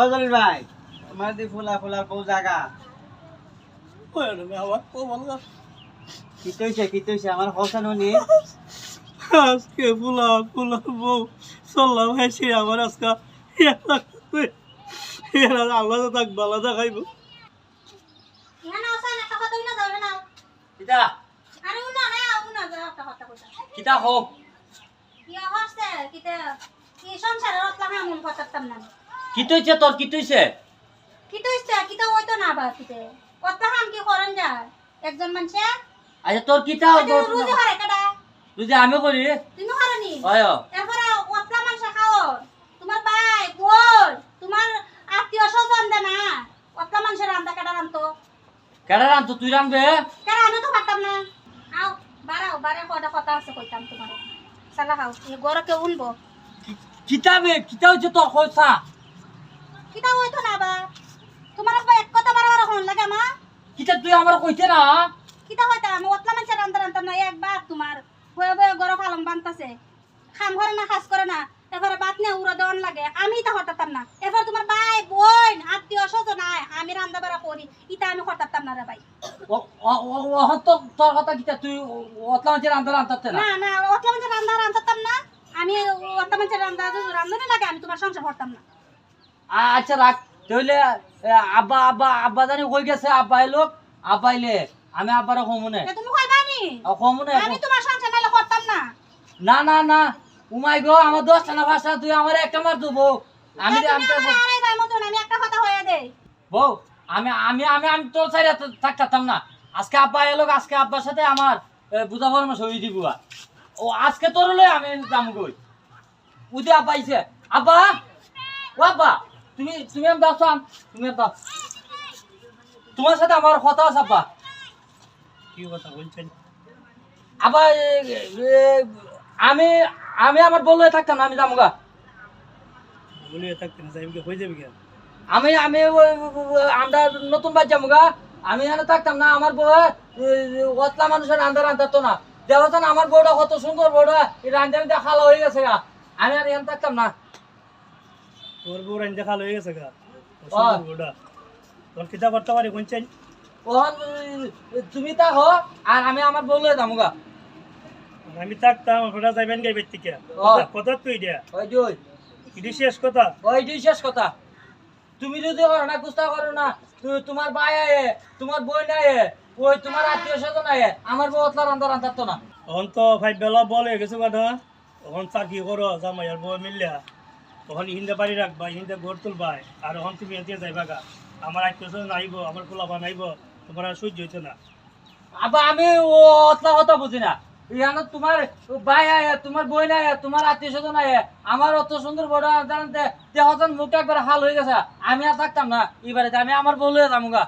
ও জলিল ভাই আমার দি ফুলা ফুলার বউ জাগা। কি তৈছে কি তৈছে আমার হোসেন উনি আজকে ফুলা ফুলা বউ চললাম হেসে আমার আজকে কথা উনা যাবে না। কিতা? কথা হোক কি সংসারের অতলা হামুন করতাম না। কি তৈছে তোর কি তৈছে কি তো ইচ্ছা, কি তো হইতো না বা কিতে। হাম কি করেন যা একজন মানুষে, আচ্ছা তোর কিতা আরে রুজি হারে কেডা? যদি আমি করি তুমি হারানি। হয় এরপরে অতলা মানুষে খাও। তোমার ভাই, বোন, তোমার আত্মীয় স্বজন দে না। অতলা মানুষের রান্দা কেডা রান্ধতো? কেডা রান তো তুই রানবে কেডা আমি তো পারতাম না। আও, বাড়াও, বাড়ে কয়টা কথা আছে কইতাম তোমারে। চালা খাও, এই গরো কেউ উনবো। কিতাবে কিতা হচ্ছে তোর কইছা কিতা হইতো না বা? তোমার আব্বা এক কথা বারবার হন লাগে মা। কিতা তুই আমার কইতে না? কিতা হইতা? আমি ওতলা মানুষের রান্তা রান্তাম না একবার তোমার। বয়ে বয়ে গরো ফালং বানতাছে। খাম করে না খাস করে না। এবারে বাত নিয়ে উড়ো দেওয়ান লাগে। আমি তা হতাতাম না। এবার তোমার ভাই বোন আত্মীয় স্বজন আয়। আমি রান্না বাড়া করি। ইটা আমি হতাতাম না রে ভাই। তো তোর কথা কিতা তুই অতলা রান্তাতে না? না না ওতলা মানুষের রান্না না। আমি ওতলা মানুষের রান্না রান্ধনে লাগে আমি তোমার সংসার করতাম না। আচ্ছা রাখ। তাহলে আব্বা আব্বা আব্বা জানি কই গেছে? আব্বা এলো আব্বা এলে আমি আব্বারে কমুনে এ তুমি কইবা নি কমুনে আমি তোমার সংসার নাইলে করতাম না। না না না। উমাই গো আমার দশটা না ভাষা তুই আমার একটা মার দেবো। আমি আমি একটা কথা হয়ে দেই। বউ আমি আমি আমি আমি তোর সাইডে থাকতাম না। আজকে আব্বা এলো আজকে আব্বার সাথে আমার বুঝা পরামর্শ হয়ে দিব ও আজকে তোর হলে আমি যাম কই? উদে আব্বা আইছে। আব্বা ও আব্বা। তুমি তুমি আমি দাও তুমি দাও। তোমার সাথে আমার কথা আছে আব্বা। কি কথা বলছেন? আবার আমি আমি আমার বললে থাকতাম না আমি যাব গা। বলে থাকতেন সাহেবকে হয়ে যাবে কেন? আমি আমি আমরা নতুন বাদ যাব গা। আমি এখানে থাকতাম না আমার বউ অতলা মানুষের রান্না রান্ধাতো না। দেওয়া আমার বউটা কত সুন্দর বউটা রান্ধা রান্ধা খালা হয়ে গেছে গা। আমি আর এখানে থাকতাম না। তোর বউ রান দেখা গেছে গা। ওটা তোর কিতা করতে পারি ওখান তুমি থাকো আর আমি আমার যাব গা। আমি থাকতাম ওটা যাইবেন গাইবের থেকে। ওই। কথা তুই দিয়া ওই শেষ কথা? ওই শেষ কথা। তুমি যদি না গুস্তা করো না তু- তোমার ভাই আয়ে তোমার বই নাই ওই তোমার আত্মীয় স্বজন আয়ে আমার বউ অতলা রান্ধা রান্ধাতো না। তখন তো ভাই বেলা বল গেছে কথা। তখন চাকরি করো জামাই আর বউ মিললা। তখন ইহিন্দে বাড়ি রাখবা ইহিন্দে ঘর তুলবাই আর তখন তুমি এতে যাইবা গা। আমার আত্মীয় স্বজন আইব আমার পোলাপা নাইব তোমার আর সহ্য হইতো না। আবার আমি ও অতলা কথা বুঝি না। ইয়ানো তোমার ভাই আয়ে তোমার বই নাই তোমার আত্মীয় স্বজন আয়ে আমার অত সুন্দর বড় জানতে দেহতন মুখটা একবার হাল হয়ে গেছে আমি আর থাকতাম না এবারে আমি আমার বউলে যাব গা।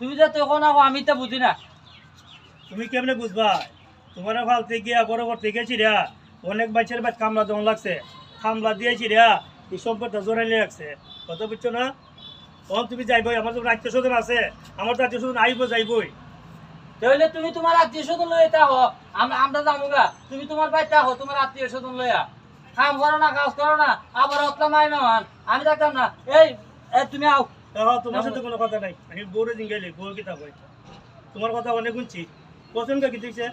তুমি যে তখন আমি তো বুঝি না। তুমি কেমনে বুঝবা? তোমার ফালতে গিয়া বড় করতে গেছি রে। অনেক বাইছের বাদ কামলা দেওয়া লাগছে। কামলা দিয়েছি রে এই সম্পদটা জোরাইলে রাখছে। কত বুঝছ না? তখন তুমি যাইবই আমার যখন আত্মীয় স্বজন আছে আমার তো আত্মীয় স্বজন আইব যাইবই। তাহলে তুমি তোমার আত্মীয় স্বজন লয়ে থাকো আমরা আমরা যাব গা। তুমি তোমার বাড়ি তোমার আত্মীয় স্বজন লইয়া কাম করো না কাজ করো না আবার অতলা মাই আমি থাকতাম না। এই এ, তুমি আও। তাহলে তোমার সাথে কোনো কথা নাই। আমি বউরে দিন গেলি বউ কই তোমার কথা অনেক শুনছি। পছন্দ কি দিচ্ছে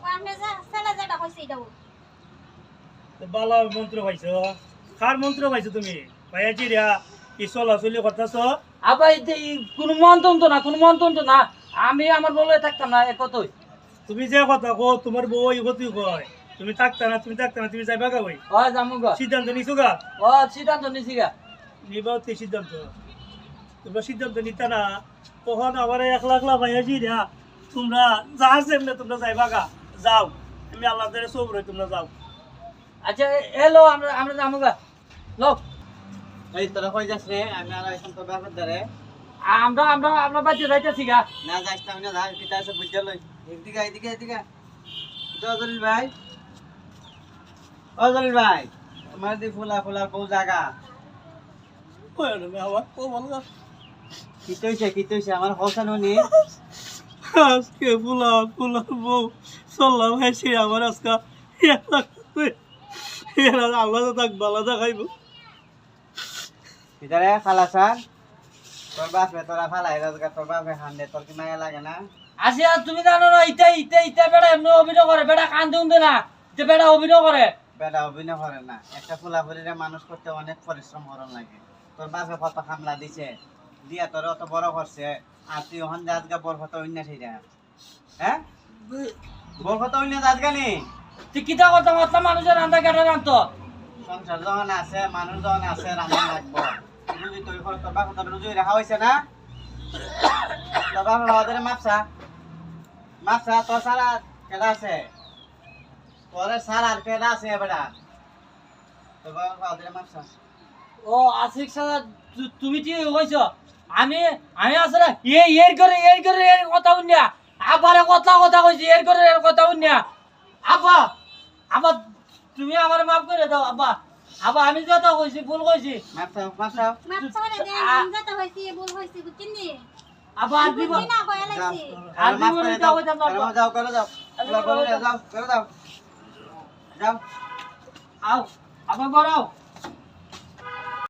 ও আমি যা যেটা কইছে এটাও। বালা মন্ত্র পাইছো? কার মন্ত্র পাইছো তুমি? পাইয়াছি রিয়া কি চলাচলি করতেছ? আবার কোনো মন্তন্ত না কোনো মন্তন্ত না। আমি আমার বলে থাকতাম না এ কতই? তুমি যে কথা কো তোমার বউ এই কয়। তুমি থাকতা না তুমি থাকতা না তুমি যাইবা গা ওই ও যাব গা। সিদ্ধান্ত নিছো গা? ও সিদ্ধান্ত নিছি গা। নিবা তুই সিদ্ধান্ত। তোমরা সিদ্ধান্ত নিতা না। কখন আমার এক লাখ লাখ পাইয়াছি রিয়া তোমরা যা সেমনে তোমরা যাইবা গা যাও। আমি আল্লাহ সব রই তোমরা যাও। আচ্ছা এলো আমরা আমরা যাব গা লোক এই তোরা কই যাস রে? আমি আর এখন তো ব্যাপার ধরে। আমরা আমরা আমরা বাড়িতে যাইতেছি গা। না যাইস না না যাই কিতা আছে বুঝতে লই। এদিকে এদিকে এদিকে তো জলিল ভাই। ও জলিল ভাই আমার দি ফুলা ফুলার বউ জাগা। কি তৈছে কি তৈছে? আমার হোসেন উনি আজকে ফুলা ফুলা বউ। চললাম আমার আজকে এরা আল্লাহ তাক বালা দেখাইব ভিতরে খালাসান তোর বাপে তোরা ফালাই রোজগার তোর বাপে খান দে তোর কি মায়া লাগে না? আসিয়া তুমি জানো না ইটা ইটা ইটা বেড়া এমনি অভিনয় করে বেড়া কান্দে উন্দে না ইটা বেড়া অভিনয় করে। বেটা অভিনয় করে না একটা ফুলাফুলিরে মানুষ করতে অনেক পরিশ্রম করন লাগে। তোর বাপে কত খামলা দিছে দিয়া তোর অত বড় করছে আর তুই ওখান আজকে বরফত অন্য সেই হ্যাঁ? বরফত অন্য আজকে নি তুই কিতা কথা মতলা মানুষের রান্না কেটে রান্ত সংসার যখন আছে মানুষ যখন আছে রান্না লাগবো। রুজি তৈরি করে তোর বাপে রুজি রাখা হয়েছে না? তোর বাপে বাবাদের মাপসা মাপসা তোর সারা কেডা আছে? তোর সারা আর কেডা আছে বেটা তোর বাবা বাবাদের মাপসা ও আশিক সাদা তুমি ঠিক হয়েছ আমি আমি আসলে এ এর করে এর করে এর কথা উন্নিয়া। আবারে কথা কথা কইছি এর করে এর কথা উন্নিয়া। আব্বা আব্বা তুমি আমার মাফ করে দাও আব্বা। আব্বা আমি যত কইছি ভুল কইছি। মাপসা মাপসা মাফ করে দে আমি যেতে কইছি ভুল কইছি বুঝছিস নি আব্বা আর দিব না কয়া লাগছি। আর মাফ করে দাও। যাও, যাও। যাও। যাও করে দাও। করে দাও যাও করে দাও। যাও। আও আব্বা বড়াও